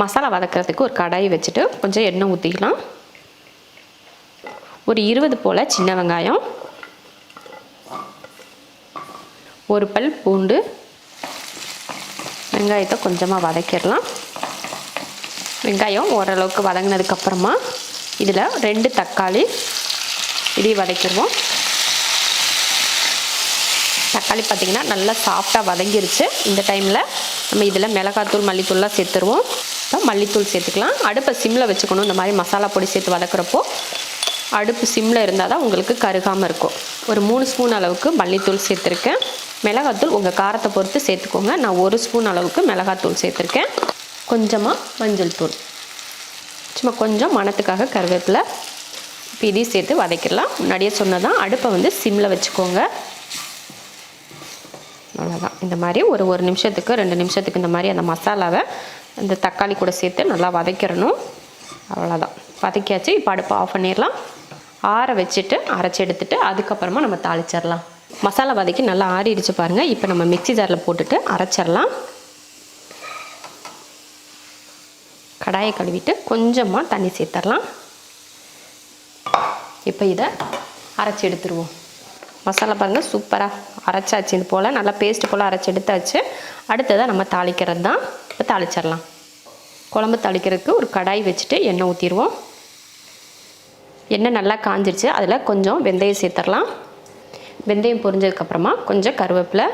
மசாலா வதக்கிறதுக்கு ஒரு கடாய் வச்சுட்டு கொஞ்சம் எண்ணெய் ஊற்றிக்கலாம் ஒரு இருபது போல் சின்ன வெங்காயம். ஒரு பல் பூண்டு. வெங்காயத்தை கொஞ்சமாக வதக்கிடலாம். வெங்காயம் ஓரளவுக்கு வதங்கினதுக்கப்புறமா இதில் ரெண்டு தக்காளி இதையும் வதக்கிடுவோம். தக்காளி பார்த்திங்கன்னா நல்லா சாஃப்டாக வதங்கிருச்சு. இந்த டைமில் நம்ம இதில் மிளகாத்தூள் மல்லித்தூள்லாம் சேர்த்துருவோம். இப்போ மல்லித்தூள் சேர்த்துக்கலாம். அடுப்பை சிம்மில் வச்சுக்கணும். இந்த மாதிரி மசாலா பொடி சேர்த்து வதக்குறப்போ அடுப்பு சிம்மில் இருந்தால் தான் உங்களுக்கு கருகாமல் இருக்கும். ஒரு மூணு ஸ்பூன் அளவுக்கு மல்லித்தூள் சேர்த்துருக்கேன். மிளகாத்தூள் உங்கள் காரத்தை பொறுத்து சேர்த்துக்கோங்க. நான் ஒரு ஸ்பூன் அளவுக்கு மிளகாத்தூள் சேர்த்துருக்கேன். கொஞ்சமாக மஞ்சள் தூள். சும்மா கொஞ்சம் மணத்துக்காக கருவேப்பிலை இப்போ இதையும் சேர்த்து வதக்கிடலாம். முன்னாடியே சொன்னதான் அடுப்பை வந்து சிம்மில் வச்சுக்கோங்க. அவ்வளோதான் இந்த மாதிரி ஒரு ஒரு நிமிஷத்துக்கு ரெண்டு நிமிஷத்துக்கு இந்த மாதிரி அந்த மசாலாவை இந்த தக்காளி கூட சேர்த்து நல்லா வதக்கிடணும். அவ்வளோதான் வதக்கியாச்சு. இப்போ அடுப்பு ஆஃப் பண்ணிடலாம். ஆற வச்சுட்டு அரைச்சி எடுத்துட்டு அதுக்கப்புறமா நம்ம தாளிச்சிடலாம். மசாலா வதக்கி நல்லா ஆறிடுச்சு பாருங்கள் இப்போ நம்ம மிக்ஸி ஜாரில் போட்டுட்டு அரைச்சிடலாம். கடாயை கழுவிட்டு கொஞ்சமாக தண்ணி சேர்த்துடலாம். இப்போ இதை அரைச்சி எடுத்துருவோம். மசாலா பாருங்கள் சூப்பராக அரைச்சாச்சு இது போல். நல்லா பேஸ்ட் போல் அரைச்சி எடுத்தாச்சு. அடுத்ததாக நம்ம தாளிக்கிறது தான். இப்போ தாளிச்சிடலாம். குழம்பு தாளிக்கிறதுக்கு ஒரு கடாய் வச்சுட்டு எண்ணெய் ஊற்றிடுவோம் எண்ணெய் நல்லா காஞ்சிருச்சு. அதில் கொஞ்சம் வெந்தயம் சேர்த்துடலாம். வெந்தயம் பொரிஞ்சதுக்கப்புறமா கொஞ்சம் கருவேப்பிலை.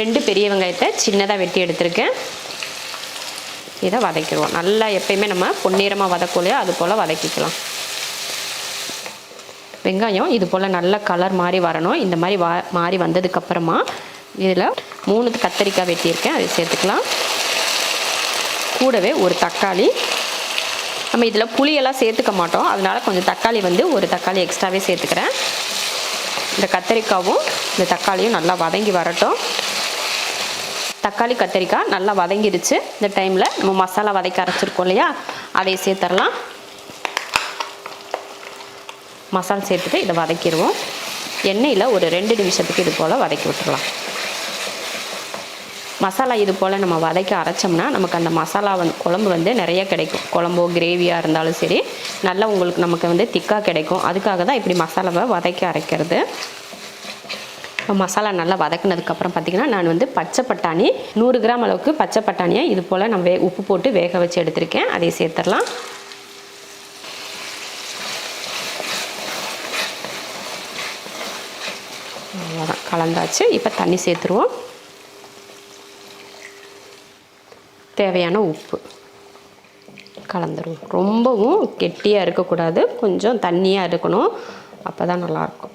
ரெண்டு பெரிய வெங்காயத்தை சின்னதாக வெட்டி எடுத்திருக்கேன். இதை வதக்கிடுவோம். நல்லா எப்பயுமே நம்ம பொன்னிறமாக வதக்கலையோ அது போல் வதக்கிக்கலாம். வெங்காயம் இது போல் நல்ல கலர் மாதிரி வரணும். இந்த மாதிரி வா மாறி வந்ததுக்கப்புறமா இதில் மூணு கத்தரிக்காய் வெட்டியிருக்கேன். அதை சேர்த்துக்கலாம். கூடவே ஒரு தக்காளி. நம்ம இதில் புளியெல்லாம் சேர்த்துக்க மாட்டோம். அதனால் கொஞ்சம் தக்காளி வந்து ஒரு தக்காளி எக்ஸ்ட்ராவே சேர்த்துக்கிறேன். இந்த கத்தரிக்காவும் இந்த தக்காளியும் நல்லா வதங்கி வரட்டும். தக்காளி கத்தரிக்காய் நல்லா வதங்கிடுச்சு. இந்த டைமில் நம்ம மசாலா வதக்கி அரைச்சிருக்கோம் இல்லையா? அதை சேர்த்துடலாம் மசாலா சேர்த்துட்டு இதை வதக்கிடுவோம். எண்ணெயில் ஒரு ரெண்டு நிமிஷத்துக்கு இது போல் வதக்கி விட்டுடலாம் மசாலா இது போல் நம்ம வதக்கி அரைச்சோம்னா நமக்கு அந்த மசாலா வந்து குழம்பு வந்து நிறைய கிடைக்கும். குழம்போ கிரேவியாக இருந்தாலும் சரி நல்லா உங்களுக்கு நமக்கு வந்து திக்காக கிடைக்கும். அதுக்காக தான் இப்படி மசாலாவை வதக்கி அரைக்கிறது. மசாலா நல்லா வதக்குனதுக்கப்புறம் பார்த்திங்கன்னா நான் வந்து பச்சை பட்டாணி நூறு கிராம் அளவுக்கு பச்சை பட்டாணியை இது போல் நான் வே உப்பு போட்டு வேக வச்சு எடுத்திருக்கேன். அதை சேர்த்துடலாம். அவ்வளோதான் கலந்தாச்சு. இப்போ தண்ணி சேர்த்துருவோம். தேவையான உப்பு. கலந்துருவோம். ரொம்பவும் கெட்டியாக இருக்கக்கூடாது. கொஞ்சம் தண்ணியாக இருக்கணும். அப்போ தான் நல்லாயிருக்கும்.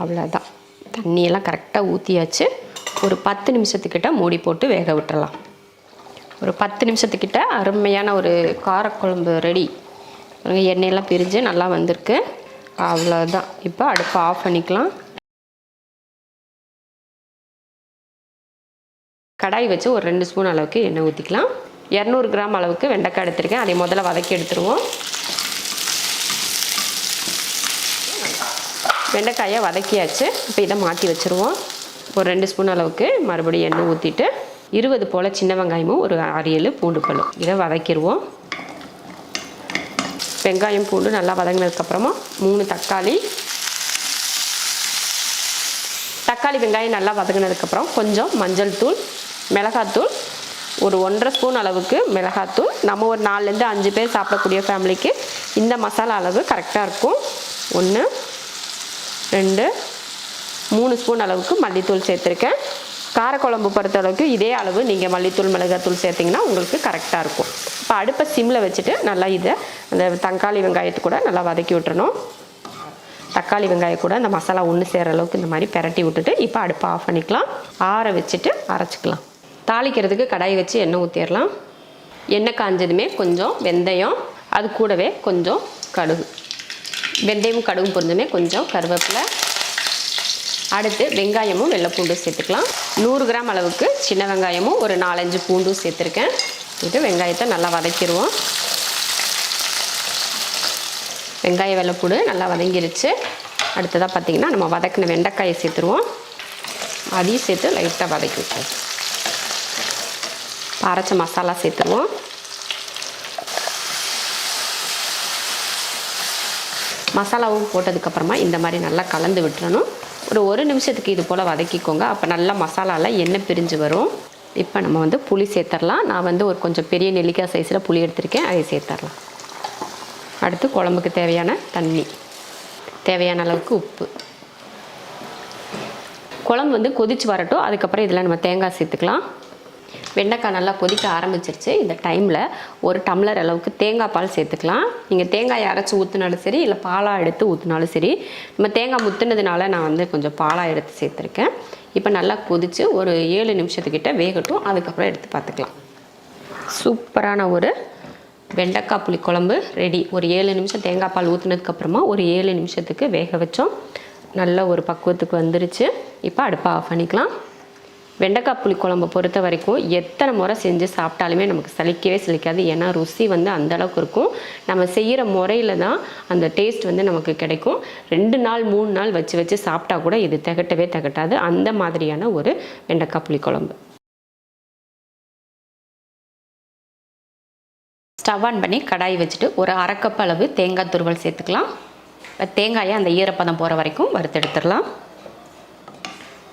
அவ்வளோதான் தண்ணியெல்லாம் கரெக்டாக ஊற்றியாச்சு ஒரு பத்து நிமிஷத்துக்கிட்ட மூடி போட்டு வேக விட்டுறலாம். ஒரு பத்து நிமிஷத்துக்கிட்ட அருமையான ஒரு காரக்குழம்பு ரெடி. எண்ணெயெல்லாம் பிரிஞ்சு நல்லா வந்திருக்கு. அவ்வளோதான் இப்போ அடுப்பை ஆஃப் பண்ணிக்கலாம். கடாய் வச்சு ஒரு ரெண்டு ஸ்பூன் அளவுக்கு எண்ணெய் ஊற்றிக்கலாம் இரநூறு கிராம் அளவுக்கு வெண்டைக்காய் எடுத்திருக்கேன். அதை முதல்ல வதக்கி எடுத்துருவோம். வெண்டைக்காயை வதக்கியாச்சு. இப்போ இதை மாற்றி வச்சுருவோம். ஒரு ரெண்டு ஸ்பூன் அளவுக்கு மறுபடியும் எண்ணெய் ஊற்றிட்டு இருபது போல் சின்ன வெங்காயமும் ஒரு ஆறு ஏழு பூண்டு பழம். இதை வதக்கிடுவோம் வெங்காயம் பூண்டு நல்லா வதங்கினதுக்கப்புறமா மூணு தக்காளி. தக்காளி வெங்காயம் நல்லா வதங்கினதுக்கப்புறம் கொஞ்சம் மஞ்சள் தூள் மிளகாத்தூள் ஒரு ஒன்றரை ஸ்பூன் அளவுக்கு மிளகாத்தூள் நம்ம ஒரு நாலுலேருந்து அஞ்சு பேர் சாப்பிடக்கூடிய ஃபேமிலிக்கு இந்த மசாலா அளவு கரெக்டாக இருக்கும். ஒன்று ரெண்டு மூணு ஸ்பூன் அளவுக்கு மல்லித்தூள் சேர்த்துருக்கேன். காரக்குழம்பு பொறுத்த அளவுக்கு இதே அளவு நீங்கள் மல்லித்தூள் மிளகாத்தூள் சேர்த்திங்கன்னா உங்களுக்கு கரெக்டாக இருக்கும். இப்போ அடுப்பை சிம்மில் வச்சுட்டு நல்லா இதை அந்த தக்காளி வெங்காயத்தை கூட நல்லா வதக்கி விட்டுறணும். தக்காளி வெங்காயம் கூட அந்த மசாலா ஒன்று சேர அளவுக்கு இந்த மாதிரி பெரட்டி விட்டுட்டு இப்போ அடுப்பை ஆஃப் பண்ணிக்கலாம். ஆற வச்சுட்டு அரைச்சிக்கலாம். தாளிக்கிறதுக்கு கடாய் வச்சு எண்ணெய் ஊற்றிடலாம் எண்ணெய் காஞ்சதுமே கொஞ்சம் வெந்தயம் அது கூடவே கொஞ்சம் கடுகு. வெந்தயம் கடுகு பொரிஞ்சதுமே கொஞ்சம் கருவேப்பிலை அடுத்து வெங்காயமும் வெள்ளைப்பூண்டும் சேர்த்துக்கலாம். நூறு கிராம் அளவுக்கு சின்ன வெங்காயமும் ஒரு நாலஞ்சு பூண்டும் சேர்த்துருக்கேன். இது வெங்காயத்தை நல்லா வதக்கிடுவோம் வெங்காய வெள்ளைப்பூடு நல்லா வதங்கிருச்சு. அடுத்ததாக பார்த்திங்கன்னா நம்ம வதக்கின வெண்டைக்காயை சேர்த்துருவோம். அதையும் சேர்த்து லைட்டாக வதக்கி விட்டுருவோம் அரைச்ச மசாலா சேர்த்துருவோம். மசாலாவும் போட்டதுக்கப்புறமா இந்த மாதிரி நல்லா கலந்து விட்டுறணும். ஒரு ஒரு நிமிஷத்துக்கு இது போல் வதக்கிக்கோங்க. அப்போ நல்லா மசாலாவில் எண்ணெய் பிரிஞ்சு வரும். இப்போ நம்ம வந்து புளி சேர்த்துடலாம் நான் வந்து ஒரு கொஞ்சம் பெரிய நெல்லிக்காய் சைஸில் புளி எடுத்திருக்கேன். அதை சேர்த்துடலாம் அடுத்து குழம்புக்கு தேவையான தண்ணி. தேவையான அளவுக்கு உப்பு. குழம்பு வந்து கொதிச்சு வரட்டும். அதுக்கப்புறம் இதில் நம்ம தேங்காய் சேர்த்துக்கலாம். வெண்டைக்காய் நல்லா கொதிக்க ஆரம்பிச்சிருச்சு. இந்த டைமில் ஒரு டம்ளர் அளவுக்கு தேங்காய் பால் சேர்த்துக்கலாம். நீங்கள் தேங்காயை அரைச்சி ஊற்றினாலும் சரி இல்லை பாலாக எடுத்து ஊற்றினாலும் சரி நம்ம தேங்காய் முத்துனதுனால நான் வந்து கொஞ்சம் பாலாக எடுத்து சேர்த்துருக்கேன். இப்போ நல்லா கொதித்து ஒரு ஏழு நிமிஷத்துக்கிட்ட வேகட்டும். அதுக்கப்புறம் எடுத்து பார்த்துக்கலாம். சூப்பரான ஒரு வெண்டைக்காய் புளி குழம்பு ரெடி ஒரு ஏழு நிமிஷம் தேங்காய் பால் ஊற்றுனதுக்கப்புறமா ஒரு ஏழு நிமிஷத்துக்கு வேக வச்சோம். நல்ல ஒரு பக்குவத்துக்கு வந்துருச்சு. இப்போ அடுப்பை ஆஃப் பண்ணிக்கலாம். வெண்டைக்காய் புளி குழம்பு பொறுத்த வரைக்கும் எத்தனை முறை செஞ்சு சாப்பிட்டாலுமே நமக்கு சலிக்கவே சலிக்காது. ஏன்னா ருசி வந்து அந்தளவுக்கு இருக்கும். நம்ம செய்கிற முறையில் தான் அந்த டேஸ்ட் வந்து நமக்கு கிடைக்கும். ரெண்டு நாள் மூணு நாள் வச்சு வச்சு சாப்பிட்டா கூட இது திகட்டவே திகட்டாது. அந்த மாதிரியான ஒரு வெண்டைக்காய் புளி குழம்பு. ஸ்டவ் ஆன் பண்ணி கடாய் வச்சுட்டு ஒரு அரைக்கப்பளவு அளவு தேங்காய் துருவல் சேர்த்துக்கலாம். தேங்காயை அந்த ஈரப்பதம் போகிற வரைக்கும் வறுத்தெடுத்துடலாம்.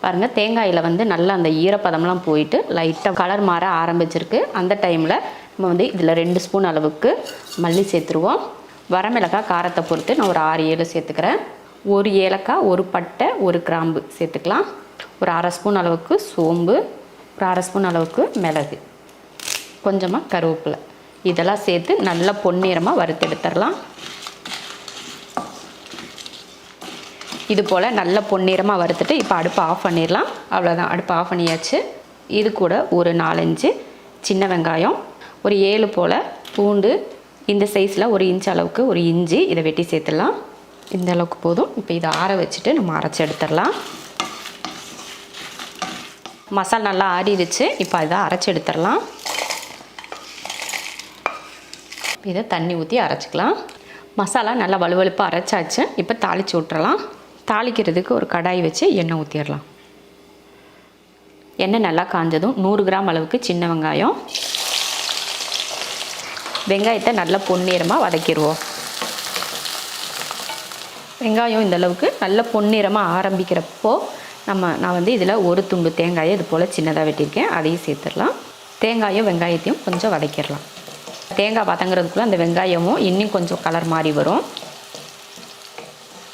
பாருங்கள் தேங்காயில் வந்து நல்லா அந்த ஈரப்பதம்லாம் போயிட்டு லைட்டாக கலர் மாற ஆரம்பிச்சிருக்கு. அந்த டைமில் நம்ம வந்து இதில் ரெண்டு ஸ்பூன் அளவுக்கு மல்லி சேர்த்துருவோம். வரமிளகாய் காரத்தை பொறுத்து நான் ஒரு ஆறு ஏழு சேர்த்துக்கிறேன். ஒரு ஏலக்காய் ஒரு பட்டை ஒரு கிராம்பு சேர்த்துக்கலாம். ஒரு அரை ஸ்பூன் அளவுக்கு சோம்பு ஒரு அரை ஸ்பூன் அளவுக்கு மிளகு. கொஞ்சமாக கருவேப்பிலை. இதெல்லாம் சேர்த்து நல்லா பொன்னிறமாக வறுத்தெடுத்துடலாம் இது போல் நல்ல பொன்னிறமாக வறுத்துட்டு இப்போ அடுப்பை ஆஃப் பண்ணிடலாம். அவ்வளோதான் அடுப்பு ஆஃப் பண்ணியாச்சு. இது கூட ஒரு நாலஞ்சு சின்ன வெங்காயம் ஒரு ஏழு போல் பூண்டு இந்த சைஸில் ஒரு இன்ச் அளவுக்கு ஒரு இஞ்சி இதை வெட்டி சேர்த்துடலாம். இந்த அளவுக்கு போதும். இப்போ இதை ஆற வச்சுட்டு நம்ம அரைச்சி எடுத்துடலாம். மசாலா நல்லா ஆறிடுச்சு. இப்போ இதை அரைச்சி எடுத்துடலாம். இதை தண்ணி ஊற்றி அரைச்சிக்கலாம். மசாலா நல்லா வலுவலுப்பாக அரைச்சாச்சு. இப்போ தாளித்து விட்டுறலாம் தாளிக்கிறதுக்கு ஒரு கடாய் வச்சு எண்ணெய் ஊற்றிடலாம் எண்ணெய் நல்லா காஞ்சதும் நூறு கிராம் அளவுக்கு சின்ன வெங்காயம். வெங்காயத்தை நல்லா பொன்னிறமாக வதக்கிடுவோம். வெங்காயம் இந்த அளவுக்கு நல்ல பொன்னிறமாக ஆரம்பிக்கிறப்போ நம்ம நான் வந்து இதில் ஒரு துண்டு தேங்காயை இது போல் சின்னதாக வெட்டியிருக்கேன். அதையும் சேர்த்துடலாம். தேங்காயும் வெங்காயத்தையும் கொஞ்சம் வதக்கிடலாம். தேங்காய் வதங்குறதுக்குள்ளே அந்த வெங்காயமும் இன்னும் கொஞ்சம் கலர் மாறி வரும்.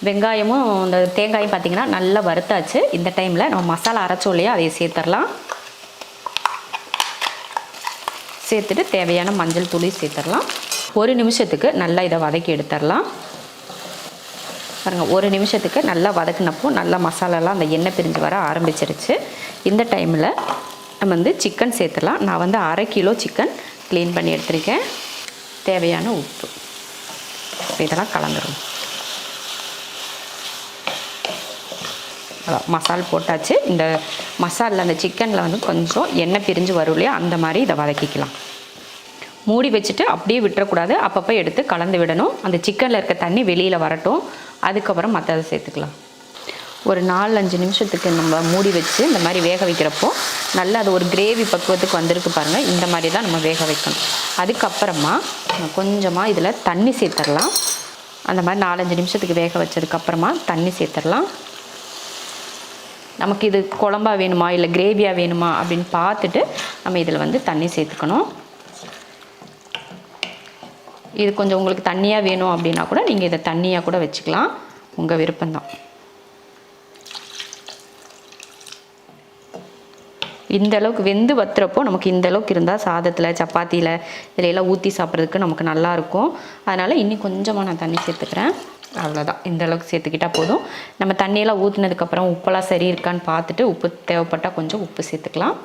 வெங்காயமும் இந்த தேங்காயும் பார்த்திங்கன்னா நல்லா வறுத்தாச்சு. இந்த டைமில் நம்ம மசாலா அரைச்சோம் இல்லையா அதை சேர்த்துடலாம் சேர்த்துட்டு தேவையான மஞ்சள் தூளி சேர்த்துடலாம் ஒரு நிமிஷத்துக்கு நல்லா இதை வதக்கி எடுத்துடலாம் பாருங்கள் ஒரு நிமிஷத்துக்கு நல்லா வதக்கினப்போ நல்லா மசாலாலாம் அந்த எண்ணெய் பிரிஞ்சு வர ஆரம்பிச்சிருச்சு. இந்த டைமில் நம்ம வந்து சிக்கன் சேர்த்துடலாம் நான் வந்து அரை கிலோ சிக்கன் க்ளீன் பண்ணி எடுத்திருக்கேன். தேவையான உப்பு. இதெல்லாம் கலந்துரும் அதான் மசால் போட்டாச்சு. இந்த மசாலில் அந்த சிக்கனில் வந்து கொஞ்சம் எண்ணெய் பிரிஞ்சு வரும் இல்லையா அந்த மாதிரி இதை வதக்கிக்கலாம். மூடி வச்சுட்டு அப்படியே விட்டுறக்கூடாது. அப்பப்போ எடுத்து கலந்து விடணும். அந்த சிக்கனில் இருக்க தண்ணி வெளியில் வரட்டும். அதுக்கப்புறம் மற்றதை சேர்த்துக்கலாம். ஒரு நாலஞ்சு நிமிஷத்துக்கு நம்ம மூடி வச்சு இந்த மாதிரி வேக வைக்கிறப்போ நல்லா அது ஒரு கிரேவி பக்குவத்துக்கு வந்திருக்கு பாருங்கள் இந்த மாதிரி தான் நம்ம வேக வைக்கணும். அதுக்கப்புறமா கொஞ்சமாக இதில் தண்ணி சேர்த்துடலாம். அந்த மாதிரி நாலஞ்சு நிமிஷத்துக்கு வேக வச்சதுக்கப்புறமா தண்ணி சேர்த்துடலாம். நமக்கு இது குழம்பா வேணுமா இல்லை கிரேவியாக வேணுமா அப்படின்னு பார்த்துட்டு நம்ம இதில் வந்து தண்ணி சேர்த்துக்கணும். இது கொஞ்சம் உங்களுக்கு தண்ணியாக வேணும் அப்படின்னா கூட நீங்கள் இதை தண்ணியாக கூட வச்சுக்கலாம். உங்கள் விருப்பம்தான். இந்த அளவுக்கு வெந்து வத்துறப்போ நமக்கு இந்த அளவுக்கு இருந்தால் சாதத்தில் சப்பாத்தியில் இதில் எல்லாம் ஊற்றி சாப்பிட்றதுக்கு நமக்கு நல்லாயிருக்கும் அதனால் இன்னும் கொஞ்சமாக நான் தண்ணி சேர்த்துக்கிறேன். அவ்வளோதான் இந்த அளவுக்கு சேர்த்துக்கிட்டால் போதும். நம்ம தண்ணியெல்லாம் ஊற்றினதுக்கப்புறம் உப்பெல்லாம் சரி இருக்கான்னு பார்த்துட்டு உப்பு தேவைப்பட்டால் கொஞ்சம் உப்பு சேர்த்துக்கலாம்.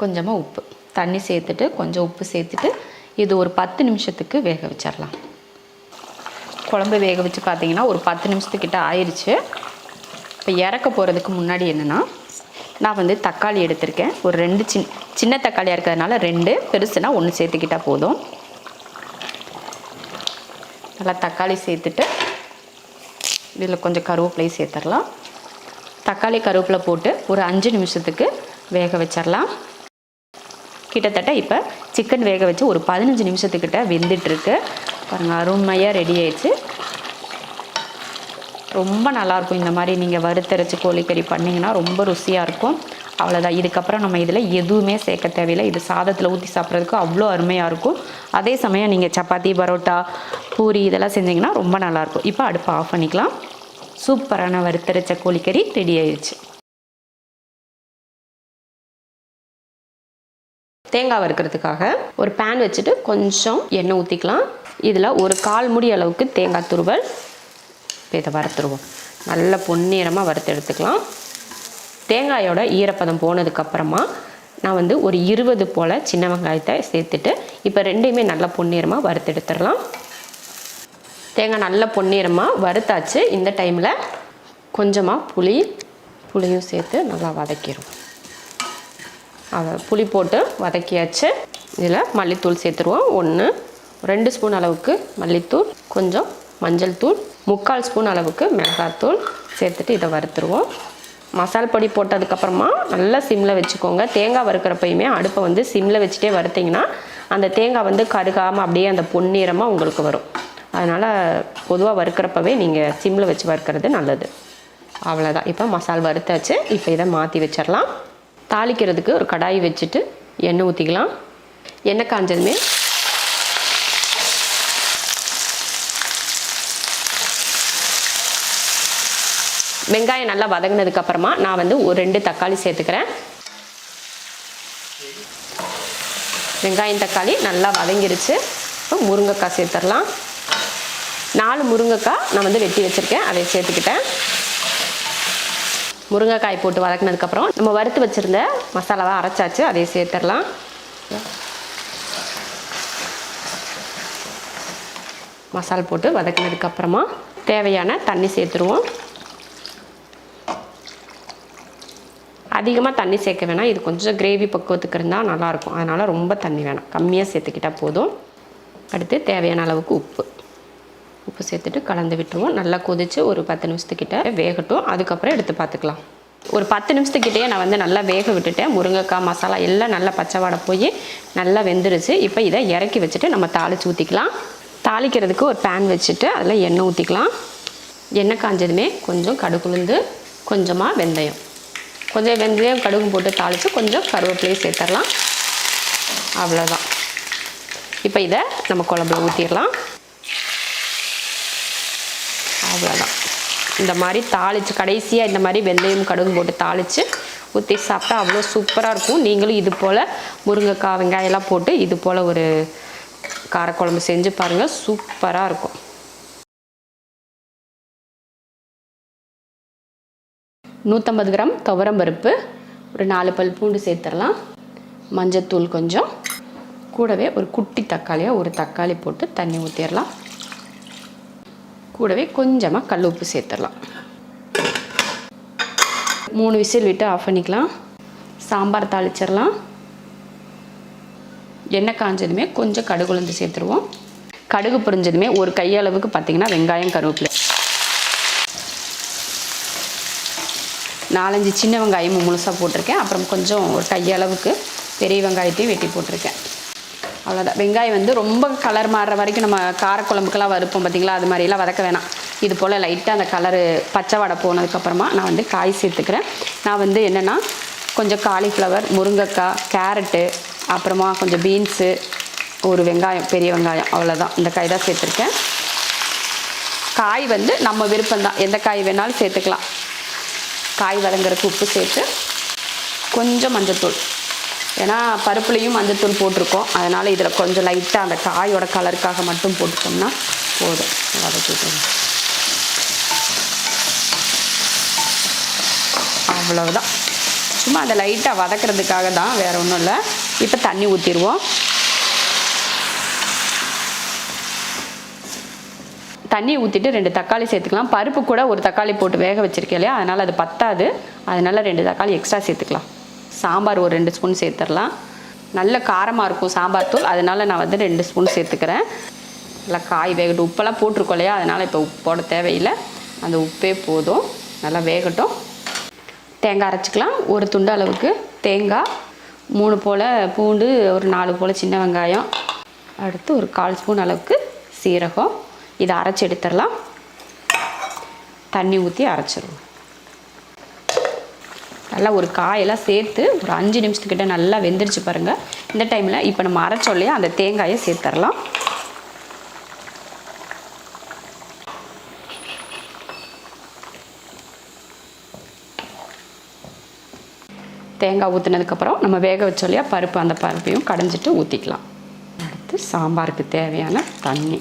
கொஞ்சமாக உப்பு. தண்ணி சேர்த்துட்டு கொஞ்சம் உப்பு சேர்த்துட்டு இது ஒரு பத்து நிமிஷத்துக்கு வேக வச்சிடலாம் குழம்பு வேக வச்சு பார்த்தீங்கன்னா ஒரு பத்து நிமிஷத்துக்கிட்ட ஆயிடுச்சு இப்போ இறக்க போகிறதுக்கு முன்னாடி என்னென்னா நான் வந்து தக்காளி எடுத்திருக்கேன். ஒரு ரெண்டு சின் சின்ன தக்காளியாக இருக்கிறதுனால ரெண்டு பெருசுனா ஒன்று சேர்த்துக்கிட்டால் போதும். நல்லா தக்காளி சேர்த்துட்டு இதில் கொஞ்சம் கருவேப்பிலையும் சேர்த்துடலாம். தக்காளி கருவேப்பிலை போட்டு ஒரு அஞ்சு நிமிஷத்துக்கு வேக வச்சிடலாம். கிட்டத்தட்ட இப்போ சிக்கன் வேக வச்சு ஒரு பதினஞ்சு நிமிஷத்துக்கிட்ட வெந்துட்டுருக்கு. பாருங்கள் அருமையாக ரெடி ஆயிடுச்சு. ரொம்ப நல்லாயிருக்கும் இந்த மாதிரி நீங்கள் வறுத்தரைச்சி கோழிக்கறி பண்ணிங்கன்னா ரொம்ப ருசியாக இருக்கும். அவ்வளோதான் இதுக்கப்புறம் நம்ம இதில் எதுவுமே சேர்க்க தேவையில்லை. இது சாதத்தில் ஊற்றி சாப்பிட்றதுக்கு அவ்வளோ அருமையாக இருக்கும். அதே சமயம் நீங்கள் சப்பாத்தி பரோட்டா பூரி இதெல்லாம் செஞ்சீங்கன்னா ரொம்ப நல்லாயிருக்கும் இப்போ அடுப்பை ஆஃப் பண்ணிக்கலாம். சூப்பரான வறுத்தரைச்ச கோழிக்கறி ரெடி ஆயிடுச்சு தேங்காய் வறுக்கிறதுக்காக ஒரு பேன் வச்சுட்டு கொஞ்சம் எண்ணெய் ஊற்றிக்கலாம் இதில் ஒரு கால் முடி அளவுக்கு தேங்காய் துருவல். இப்போ இதை வறுத்துருவோம். நல்ல பொன்னிறமாக வறுத்து எடுத்துக்கலாம். தேங்காயோட ஈரப்பதம் போனதுக்கப்புறமா நான் வந்து ஒரு இருபது போல் சின்ன வெங்காயத்தை சேர்த்துட்டு இப்போ ரெண்டையுமே நல்லா பொன்னிறமாக வறுத்து எடுத்துடலாம் தேங்காய் நல்ல பொன்னிறமாக வறுத்தாச்சு. இந்த டைமில் கொஞ்சமாக புளி புளியும் சேர்த்து நல்லா வதக்கிடும் அதை புளி போட்டு வதக்கியாச்சு. இதில் மல்லித்தூள் சேர்த்துருவோம். ஒன்று ரெண்டு ஸ்பூன் அளவுக்கு மல்லித்தூள் கொஞ்சம் மஞ்சள் தூள் முக்கால் ஸ்பூன் அளவுக்கு மிளகாத்தூள் சேர்த்துட்டு இதை வறுத்துருவோம். மசால் பொடி போட்டதுக்கப்புறமா நல்லா சிம்மில் வச்சுக்கோங்க. தேங்காய் வறுக்கிறப்பையுமே அடுப்பை வந்து சிம்மில் வச்சுட்டே வறுத்திங்கன்னா அந்த தேங்காய் வந்து கருகாமல் அப்படியே அந்த பொன்னிறமாக உங்களுக்கு வரும். அதனால் பொதுவாக வறுக்கிறப்பவே நீங்கள் சிம்மில் வச்சு வறுக்கிறது நல்லது. அவ்வளோதான் இப்போ மசால் வறுத்தாச்சு. இப்போ இதை மாற்றி வச்சிடலாம். தாளிக்கிறதுக்கு ஒரு கடாய் வச்சுட்டு எண்ணெய் ஊற்றிக்கலாம் எண்ணெய் காஞ்சதுமே வெங்காயம் நல்லா வதங்கினதுக்கு அப்புறமா நான் வந்து ஒரு ரெண்டு தக்காளி சேர்த்துக்கிறேன். வெங்காயம் தக்காளி நல்லா வதங்கிருச்சு. இப்போ முருங்கைக்காய் சேர்த்துடலாம். நாலு முருங்கைக்காய் நான் வந்து வெட்டி வச்சுருக்கேன். அதை சேர்த்துக்கிட்டேன். முருங்கைக்காய் போட்டு வதக்குனதுக்கப்புறம் நம்ம வறுத்து வச்சுருந்த மசாலாவை அரைச்சாச்சு. அதை சேர்த்துடலாம். மசால் போட்டு வதக்குனதுக்கப்புறமா தேவையான தண்ணி சேர்த்துருவோம். அதிகமாக தண்ணி சேர்க்க வேணாம். இது கொஞ்சம் கிரேவி பக்குவத்துக்கு இருந்தால் நல்லாயிருக்கும். அதனால் ரொம்ப தண்ணி வேணாம். கம்மியாக சேர்த்துக்கிட்டால் போதும். அடுத்து தேவையான அளவுக்கு உப்பு. உப்பு சேர்த்துட்டு கலந்து விட்டுருவோம். நல்லா கொதித்து ஒரு பத்து நிமிஷத்துக்கிட்ட வேகட்டும். அதுக்கப்புறம் எடுத்து பார்த்துக்கலாம். ஒரு பத்து நிமிஷத்துக்கிட்டேயே நான் வந்து நல்லா வேக விட்டுட்டேன். முருங்கைக்காய் மசாலா எல்லாம் நல்லா பச்சைவாடை போய் நல்லா வெந்துருச்சு. இப்போ இதை இறக்கி வச்சுட்டு நம்ம தாளித்து ஊற்றிக்கலாம் தாளிக்கிறதுக்கு ஒரு பேன் வச்சுட்டு அதில் எண்ணெய் ஊற்றிக்கலாம் எண்ணெய் காஞ்சதுமே கொஞ்சம் கடுகுலுந்து கொஞ்சமாக வெந்தயம். கொஞ்சம் வெந்தயம் கடுகு போட்டு தாளித்து கொஞ்சம் கருவேப்பிலையும் சேர்த்துடலாம். அவ்வளோதான் இப்போ இதை நம்ம குழம்புல ஊற்றிடலாம் அவ்வளோதான் இந்த மாதிரி தாளித்து கடைசியாக இந்த மாதிரி வெந்தயம் கடுகு போட்டு தாளித்து ஊற்றி சாப்பிட்டா அவ்வளோ சூப்பராக இருக்கும். நீங்களும் இது போல் முருங்கைக்காய் வெங்காயம்லாம் போட்டு இது போல் ஒரு காரக்குழம்பு செஞ்சு பாருங்கள் சூப்பராக இருக்கும். நூற்றம்பது கிராம் துவரம் பருப்பு ஒரு நாலு பல் பூண்டு சேர்த்துடலாம். மஞ்சத்தூள் கொஞ்சம். கூடவே ஒரு குட்டி தக்காளியாக ஒரு தக்காளி போட்டு தண்ணி ஊற்றிடலாம் கூடவே கொஞ்சமாக கல் உப்பு சேர்த்துடலாம். மூணு விசில் விட்டு ஆஃப் பண்ணிக்கலாம். சாம்பார் தாளிச்சிடலாம். எண்ணெய் காஞ்சதுமே கொஞ்சம் கடுகுலந்து சேர்த்துருவோம். கடுகு புரிஞ்சதுமே ஒரு கையளவுக்கு பார்த்தீங்கன்னா வெங்காயம் கருவேப்பிலை. நாலஞ்சு சின்ன வெங்காயம் முழுசாக போட்டிருக்கேன். அப்புறம் கொஞ்சம் ஒரு கையளவுக்கு பெரிய வெங்காயத்தையும் வெட்டி போட்டிருக்கேன். அவ்வளோதான் வெங்காயம் வந்து ரொம்ப கலர் மாறுற வரைக்கும் நம்ம காரக்குழம்புக்கெல்லாம் வறுப்போம் பார்த்திங்களா அது மாதிரிலாம் வதக்க வேணாம். இது போல் லைட்டாக அந்த கலரு பச்சை வடை போனதுக்கப்புறமா நான் வந்து காய் சேர்த்துக்கிறேன். நான் வந்து என்னென்னா கொஞ்சம் காலிஃப்ளவர் முருங்கைக்காய் கேரட்டு அப்புறமா கொஞ்சம் பீன்ஸு ஒரு வெங்காயம் பெரிய வெங்காயம் அவ்வளோதான் இந்த காய் தான் சேர்த்துருக்கேன். காய் வந்து நம்ம விருப்பம்தான். எந்த காய் வேணாலும் சேர்த்துக்கலாம். காய் வதங்குறதுக்கு உப்பு சேர்த்து கொஞ்சம் மஞ்சத்தூள். ஏன்னா பருப்புலேயும் மஞ்சத்தூள் போட்டிருக்கோம். அதனால் இதில் கொஞ்சம் லைட்டாக அந்த காயோட கலருக்காக மட்டும் போட்டுட்டோம்னா போதும். வதக்கிட்டு அவ்வளவுதான். சும்மா அந்த லைட்டாக வதக்கிறதுக்காக தான் வேறு ஒன்றும் இல்லை. இப்போ தண்ணி ஊற்றிடுவோம் தண்ணி ஊற்றிட்டு ரெண்டு தக்காளி சேர்த்துக்கலாம். பருப்பு கூட ஒரு தக்காளி போட்டு வேக வச்சுருக்கேன் இல்லையா? அதனால் அது பத்தாது. அதனால் ரெண்டு தக்காளி எக்ஸ்ட்ரா சேர்த்துக்கலாம். சாம்பார் ஒரு ரெண்டு ஸ்பூன் சேர்த்துடலாம். நல்ல காரமாக இருக்கும் சாம்பார் தூள். அதனால் நான் வந்து ரெண்டு ஸ்பூன் சேர்த்துக்கிறேன். நல்லா காய் வேகட்டும். உப்பெல்லாம் போட்டிருக்கோம் இல்லையா? அதனால் இப்போ உப்பு போட தேவையில்லை. அந்த உப்பே போதும். நல்லா வேகட்டும். தேங்காய் அரைச்சிக்கலாம். ஒரு துண்டு அளவுக்கு தேங்காய். மூணு போல் பூண்டு ஒரு நாலு போல் சின்ன வெங்காயம். அடுத்து ஒரு கால் ஸ்பூன் அளவுக்கு சீரகம். இதை அரைச்சி எடுத்துடலாம். தண்ணி ஊற்றி அரைச்சிருவோம் நல்லா ஒரு காயெல்லாம் சேர்த்து ஒரு அஞ்சு நிமிஷத்துக்கிட்ட நல்லா வெந்துருச்சு பாருங்கள் இந்த டைமில் இப்போ நம்ம அரைச்சோம் இல்லையா அந்த தேங்காயை சேர்த்துடலாம் தேங்காய் ஊற்றுனதுக்கப்புறம் நம்ம வேக வச்சோம் இல்லையா பருப்பு அந்த பருப்பையும் கடைஞ்சிட்டு ஊற்றிக்கலாம் அடுத்து சாம்பாருக்கு தேவையான தண்ணி.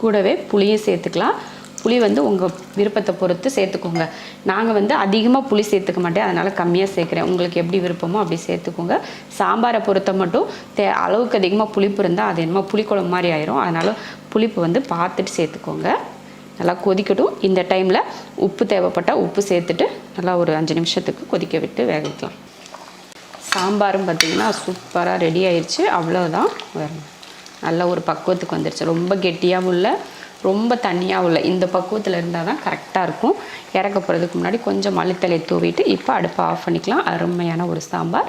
கூடவே புளியும் சேர்த்துக்கலாம். புளி வந்து உங்கள் விருப்பத்தை பொறுத்து சேர்த்துக்கோங்க. நாங்கள் வந்து அதிகமாக புளி சேர்த்துக்க மாட்டேன். அதனால் கம்மியாக சேர்க்குறேன். உங்களுக்கு எப்படி விருப்பமோ அப்படி சேர்த்துக்கோங்க. சாம்பாரை பொறுத்த மட்டும் தே அளவுக்கு அதிகமாக புளிப்பு இருந்தால் அது என்னமோ புளிக்குழம்பு மாதிரி ஆயிரும். அதனால் புளிப்பு வந்து பார்த்துட்டு சேர்த்துக்கோங்க. நல்லா கொதிக்கட்டும். இந்த டைமில் உப்பு தேவைப்பட்டால் உப்பு சேர்த்துட்டு நல்லா ஒரு அஞ்சு நிமிஷத்துக்கு கொதிக்க விட்டு வேக வைக்கலாம் சாம்பாரும் பார்த்திங்கன்னா சூப்பராக ரெடி ஆயிடுச்சு அவ்வளோதான் வேறு நல்ல ஒரு பக்குவத்துக்கு வந்துருச்சு. ரொம்ப கெட்டியாகவும் இல்லை ரொம்ப தண்ணியாகவும் இல்லை. இந்த பக்குவத்தில் இருந்தால் தான் கரெக்டாக இருக்கும். இறக்க போகிறதுக்கு முன்னாடி கொஞ்சம் மல்லித்தலை தூவிட்டு இப்போ அடுப்பை ஆஃப் பண்ணிக்கலாம். அருமையான ஒரு சாம்பார்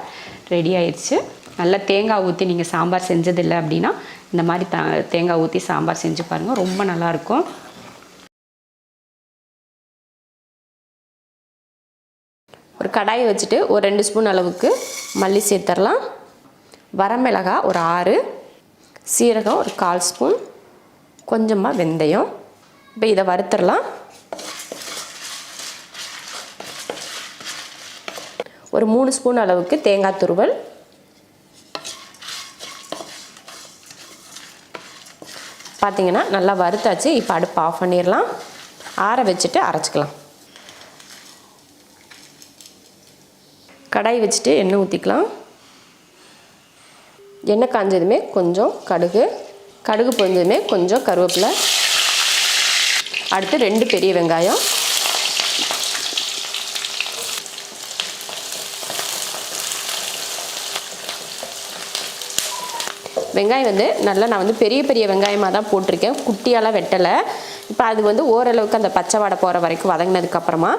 ரெடி ஆயிடுச்சு. நல்லா தேங்காய் ஊற்றி நீங்கள் சாம்பார் செஞ்சதில்லை அப்படின்னா இந்த மாதிரி த தேங்காய் ஊற்றி சாம்பார் செஞ்சு பாருங்கள் ரொம்ப நல்லாயிருக்கும் ஒரு கடாயை வச்சுட்டு ஒரு ரெண்டு ஸ்பூன் அளவுக்கு மல்லி சேர்த்துடலாம். வரமிளகா ஒரு ஆறு. சீரகம் ஒரு கால் ஸ்பூன் கொஞ்சமாக வெந்தயம். இப்போ இதை வறுத்துடலாம். ஒரு மூணு ஸ்பூன் அளவுக்கு தேங்காய் துருவல். பார்த்தீங்கன்னா நல்லா வறுத்தாச்சு இப்போ அடுப்பு ஆஃப் பண்ணிடலாம். ஆற வச்சுட்டு அரைச்சிக்கலாம். கடாய் வச்சுட்டு எண்ணெய் ஊற்றிக்கலாம் எண்ணெய் காஞ்சதுமே கொஞ்சம் கடுகு கடுகு பொஞ்சதுமே கொஞ்சம் கருவேப்பிலை. அடுத்து ரெண்டு பெரிய வெங்காயம். வெங்காயம் வந்து நல்லா நான் வந்து பெரிய பெரிய வெங்காயமாக தான் போட்டிருக்கேன். குட்டியாலாம் வெட்டலை. இப்போ அது வந்து ஓரளவுக்கு அந்த பச்சை வாடை போகிற வரைக்கும் வதங்கினதுக்கப்புறமா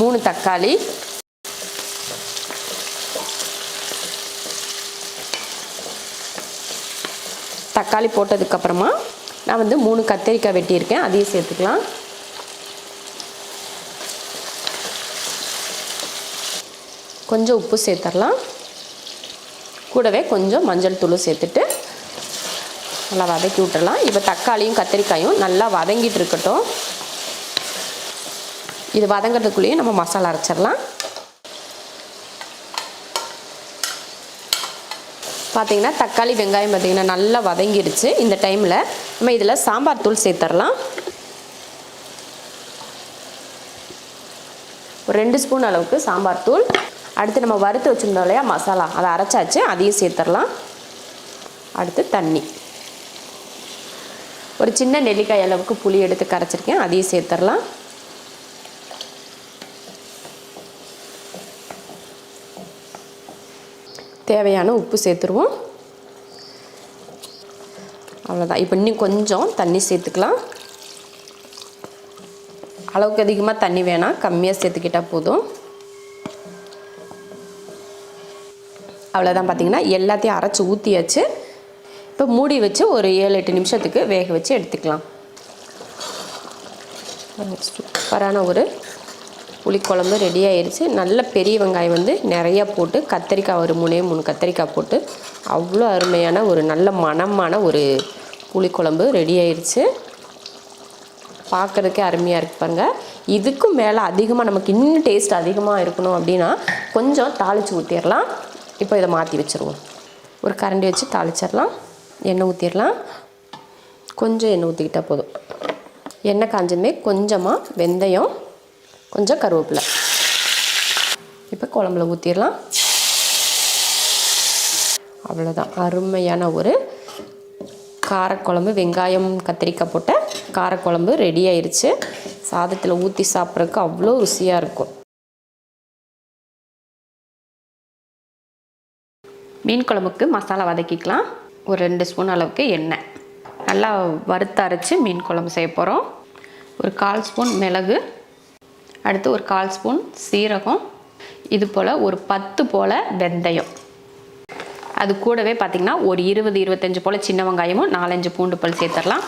மூணு தக்காளி தக்காளி போட்டதுக்கப்புறமா நான் வந்து மூணு கத்திரிக்காய் வெட்டியிருக்கேன். அதையும் சேர்த்துக்கலாம். கொஞ்சம் உப்பு சேர்த்துடலாம் கூடவே கொஞ்சம் மஞ்சள் தூள் சேர்த்துட்டு நல்லா வதக்கி விட்டுறலாம் இப்போ தக்காளியும் கத்திரிக்காயும் நல்லா வதங்கிட்டு இருக்கட்டும். இது வதங்கிறதுக்குள்ளேயும் நம்ம மசாலா அரைச்சிடலாம் பார்த்தீங்கன்னா தக்காளி வெங்காயம் பார்த்திங்கன்னா நல்லா வதங்கிடுச்சு இந்த டைமில் நம்ம இதில் சாம்பார் தூள் சேர்த்துடலாம் ஒரு ரெண்டு ஸ்பூன் அளவுக்கு சாம்பார் தூள். அடுத்து நம்ம வறுத்து வச்சுருந்தோம் இல்லையா மசாலா. அதை அரைச்சாச்சு அதையும் சேர்த்துடலாம் அடுத்து தண்ணி. ஒரு சின்ன நெல்லிக்காய் அளவுக்கு புளி எடுத்து கரைச்சிருக்கேன் அதையும் சேர்த்துடலாம் தேவையான உப்பு சேர்த்துருவோம். அவ்வளோதான் இப்போ இன்னும் கொஞ்சம் தண்ணி சேர்த்துக்கலாம். அளவுக்கு அதிகமாக தண்ணி வேணாம் கம்மியாக சேர்த்துக்கிட்டால் போதும். அவ்வளோதான் பார்த்தீங்கன்னா எல்லாத்தையும் அரைச்சி ஊற்றியாச்சு இப்போ மூடி வச்சு ஒரு ஏழு எட்டு நிமிஷத்துக்கு வேக வச்சு எடுத்துக்கலாம். சூப்பரான ஒரு புளிக்குழம்பு ரெடி ஆயிடுச்சு நல்ல பெரிய வெங்காயம் வந்து நிறையா போட்டு கத்திரிக்காய் ஒரு மூணே மூணு கத்திரிக்காய் போட்டு அவ்வளோ அருமையான ஒரு நல்ல மணமான ஒரு புளிக்குழம்பு ரெடி ஆயிடுச்சு பார்க்குறதுக்கே அருமையாக இருக்கு இதுக்கும் மேலே அதிகமாக நமக்கு இன்னும் டேஸ்ட் அதிகமாக இருக்கணும் அப்படின்னா கொஞ்சம் தாளித்து ஊற்றிடலாம் இப்போ இதை மாற்றி வச்சுருவோம். ஒரு கரண்டி வச்சு தாளிச்சிடலாம் எண்ணெய் ஊற்றிடலாம் கொஞ்சம் எண்ணெய் ஊற்றிக்கிட்டால் போதும். எண்ணெய் காஞ்சதுமே கொஞ்சமாக வெந்தயம் கொஞ்சம் கருவேப்பிலை. இப்போ குழம்புல ஊற்றிடலாம் அவ்வளோதான் அருமையான ஒரு காரக்குழம்பு வெங்காயம் கத்திரிக்காய் போட்ட காரக்குழம்பு ரெடி ஆயிடுச்சு சாதத்தில் ஊற்றி சாப்பிட்றதுக்கு அவ்வளோ ருசியாக இருக்கும். மீன் குழம்புக்கு மசாலா வதக்கிக்கலாம். ஒரு ரெண்டு ஸ்பூன் அளவுக்கு எண்ணெய். நல்லா வறுத்து அரைச்சி மீன் குழம்பு செய்ய போகிறோம் ஒரு கால் ஸ்பூன் மிளகு. அடுத்து ஒரு கால் ஸ்பூன் சீரகம் இது போல் ஒரு பத்து போல் வெந்தயம். அது கூடவே பார்த்திங்கன்னா ஒரு இருபது இருபத்தஞ்சு போல் சின்ன வெங்காயமும் நாலஞ்சு பூண்டு பல் சேர்த்துடலாம்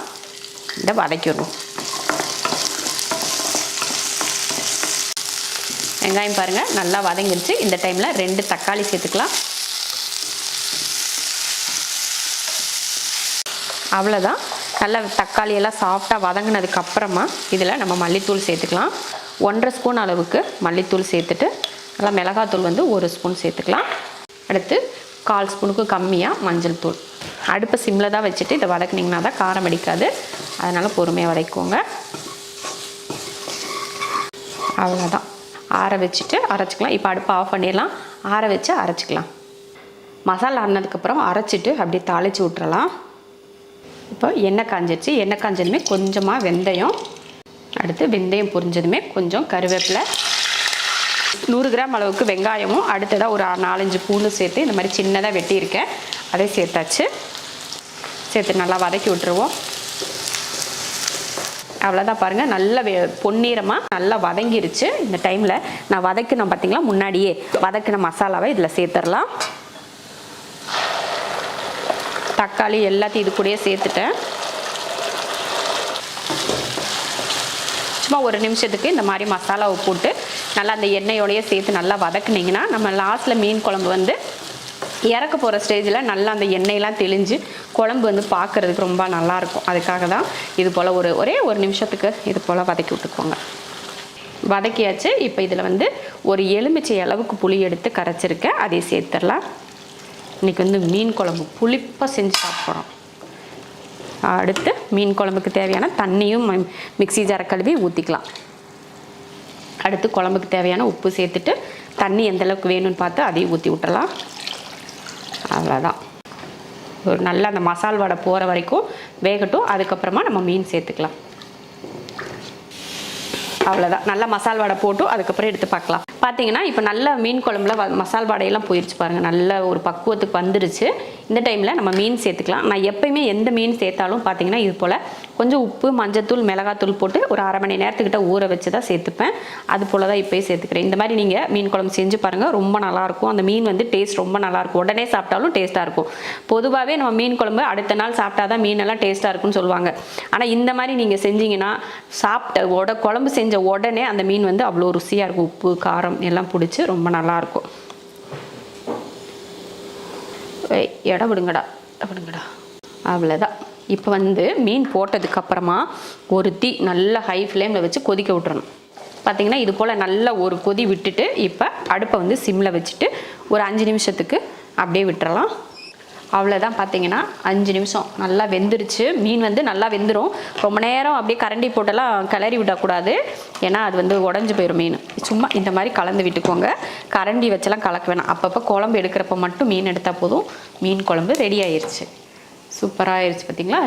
இதை வதக்கிடுவோம் வெங்காயம் பாருங்கள் நல்லா வதங்கிருச்சு. இந்த டைமில் ரெண்டு தக்காளி சேர்த்துக்கலாம். அவ்வளோதான் நல்லா தக்காளி எல்லாம் சாஃப்டாக வதங்கினதுக்கு அப்புறமா இதில் நம்ம மல்லித்தூள் சேர்த்துக்கலாம். ஒன்றரை ஸ்பூன் அளவுக்கு மல்லித்தூள் சேர்த்துட்டு நல்லா மிளகாத்தூள் வந்து ஒரு ஸ்பூன் சேர்த்துக்கலாம். அடுத்து கால் ஸ்பூனுக்கு கம்மியாக மஞ்சள் தூள். அடுப்பை சிம்மில் தான் வச்சுட்டு இதை வதக்குனிங்கன்னா தான் காரம் அடிக்காது. அதனால் பொறுமையாக வதக்குவோங்க அவ்வளோதான் ஆற வச்சுட்டு அரைச்சிக்கலாம். இப்போ அடுப்பை ஆஃப் பண்ணிடலாம். ஆற வச்சு அரைச்சிக்கலாம். மசாலா ஆறினதுக்கப்புறம் அரைச்சிட்டு அப்படியே தாளித்து விட்டுறலாம் இப்போ எண்ணெய் காஞ்சிருச்சு. எண்ணெய் காஞ்சதுமே கொஞ்சமாக வெந்தயம். அடுத்து வெந்தயம் பொரிஞ்சதுமே கொஞ்சம் கருவேப்பிலை. நூறு கிராம் அளவுக்கு வெங்காயமும் அடுத்ததாக ஒரு நாலஞ்சு பூண்டு சேர்த்து இந்த மாதிரி சின்னதாக வெட்டியிருக்கேன். அதை சேர்த்தாச்சு. சேர்த்து நல்லா வதக்கி விட்டுருவோம். அவ்வளோதான் பாருங்கள் நல்ல வெ பொன்னிறமாக நல்லா வதங்கிருச்சு. இந்த டைமில் நான் வதக்கினோம் பார்த்தீங்களா முன்னாடியே வதக்கின மசாலாவை இதில் சேர்த்துடலாம் தக்காளி எல்லாத்தையும் இது கூடயே சேர்த்துட்டேன். சும்மா ஒரு நிமிஷத்துக்கு இந்த மாதிரி மசாலாவை போட்டு நல்லா அந்த எண்ணெயோடையே சேர்த்து நல்லா வதக்குனிங்கன்னா நம்ம லாஸ்ட்டில் மீன் குழம்பு வந்து இறக்க போகிற ஸ்டேஜில் நல்லா அந்த எண்ணெயெல்லாம் தெளிஞ்சு குழம்பு வந்து பார்க்குறதுக்கு ரொம்ப நல்லாயிருக்கும். அதுக்காக தான் இது போல் ஒரு ஒரே ஒரு நிமிஷத்துக்கு இது போல் வதக்கி விட்டுக்கோங்க. வதக்கியாச்சு. இப்போ இதில் வந்து ஒரு எலுமிச்சை அளவுக்கு புளி எடுத்து கரைச்சிருக்கேன். அதை சேர்த்துடலாம். இன்றைக்கி வந்து மீன் குழம்பு புளிப்பாக செஞ்சு சாப்பிட்றோம் அடுத்து மீன் குழம்புக்கு தேவையான தண்ணியும் மிக்சி மிக்ஸி ஜார கழுவி ஊற்றிக்கலாம் அடுத்து குழம்புக்கு தேவையான உப்பு சேர்த்துட்டு தண்ணி எந்தளவுக்கு வேணும்னு பார்த்து அதையும் ஊற்றி விட்டலாம் அவ்வளோதான் ஒரு நல்ல அந்த மசால் வடை போகிற வரைக்கும் வேகட்டும். அதுக்கப்புறமா நம்ம மீன் சேர்த்துக்கலாம். அவ்வளோதான் நல்லா மசால் வடை போட்டு அதுக்கப்புறம் எடுத்து பார்க்கலாம். பார்த்தீங்கன்னா இப்போ நல்ல மீன் குழம்புல வ- மசால் வடையெல்லாம் போயிடுச்சு பாருங்கள் நல்ல ஒரு பக்குவத்துக்கு வந்துருச்சு. இந்த டைமில் நம்ம மீன் சேர்த்துக்கலாம். நான் எப்பயுமே எந்த மீன் சேர்த்தாலும் பார்த்தீங்கன்னா இது போல் கொஞ்சம் உப்பு மஞ்சத்தூள் மிளகாத்தூள் போட்டு ஒரு அரை மணி நேரத்துக்கிட்ட ஊற வச்சு தான் சேர்த்துப்பேன். அது போல் தான் இப்போயே சேர்த்துக்கிறேன். இந்த மாதிரி நீங்கள் மீன் குழம்பு செஞ்சு பாருங்கள் ரொம்ப நல்லாயிருக்கும் அந்த மீன் வந்து டேஸ்ட் ரொம்ப நல்லாயிருக்கும் உடனே சாப்பிட்டாலும் டேஸ்ட்டாக இருக்கும். பொதுவாகவே நம்ம மீன் குழம்பு அடுத்த நாள் சாப்பிட்டா தான் மீனெல்லாம் டேஸ்ட்டாக இருக்கும்னு சொல்லுவாங்க. ஆனால் இந்த மாதிரி நீங்கள் செஞ்சீங்கன்னா சாப்பிட்ட உட குழம்பு செஞ்ச உடனே அந்த மீன் வந்து அவ்வளோ ருசியாக இருக்கும். உப்பு காரம் எல்லாம் பிடிச்சி ரொம்ப நல்லாயிருக்கும் இடம் விடுங்கடா. விடுங்கடா. அவ்வளோதான் இப்போ வந்து மீன் போட்டதுக்கப்புறமா ஒரு தீ நல்ல ஹை ஃப்ளேமில் வச்சு கொதிக்க விட்டுறணும். பார்த்தீங்கன்னா இது போல் நல்ல ஒரு கொதி விட்டுட்டு இப்போ அடுப்பை வந்து சிம்மில் வச்சுட்டு ஒரு அஞ்சு நிமிஷத்துக்கு அப்படியே விட்டுறலாம். அவ்வளோதான் பார்த்தீங்கன்னா அஞ்சு நிமிஷம். நல்லா வெந்துருச்சு. மீன் வந்து நல்லா வெந்துடும் ரொம்ப நேரம் அப்படியே கரண்டி போட்டெல்லாம் கிளறி விடக்கூடாது ஏன்னா அது வந்து உடஞ்சி போயிடும் மீன். சும்மா இந்த மாதிரி கலந்து விட்டுக்கோங்க. கரண்டி வச்செல்லாம் கலக்க வேணாம். அப்பப்போ குழம்பு எடுக்கிறப்ப மட்டும் மீன் எடுத்தால் போதும். மீன் குழம்பு ரெடி ஆயிடுச்சு சூப்பராக ஆயிடுச்சு பார்த்தீங்களா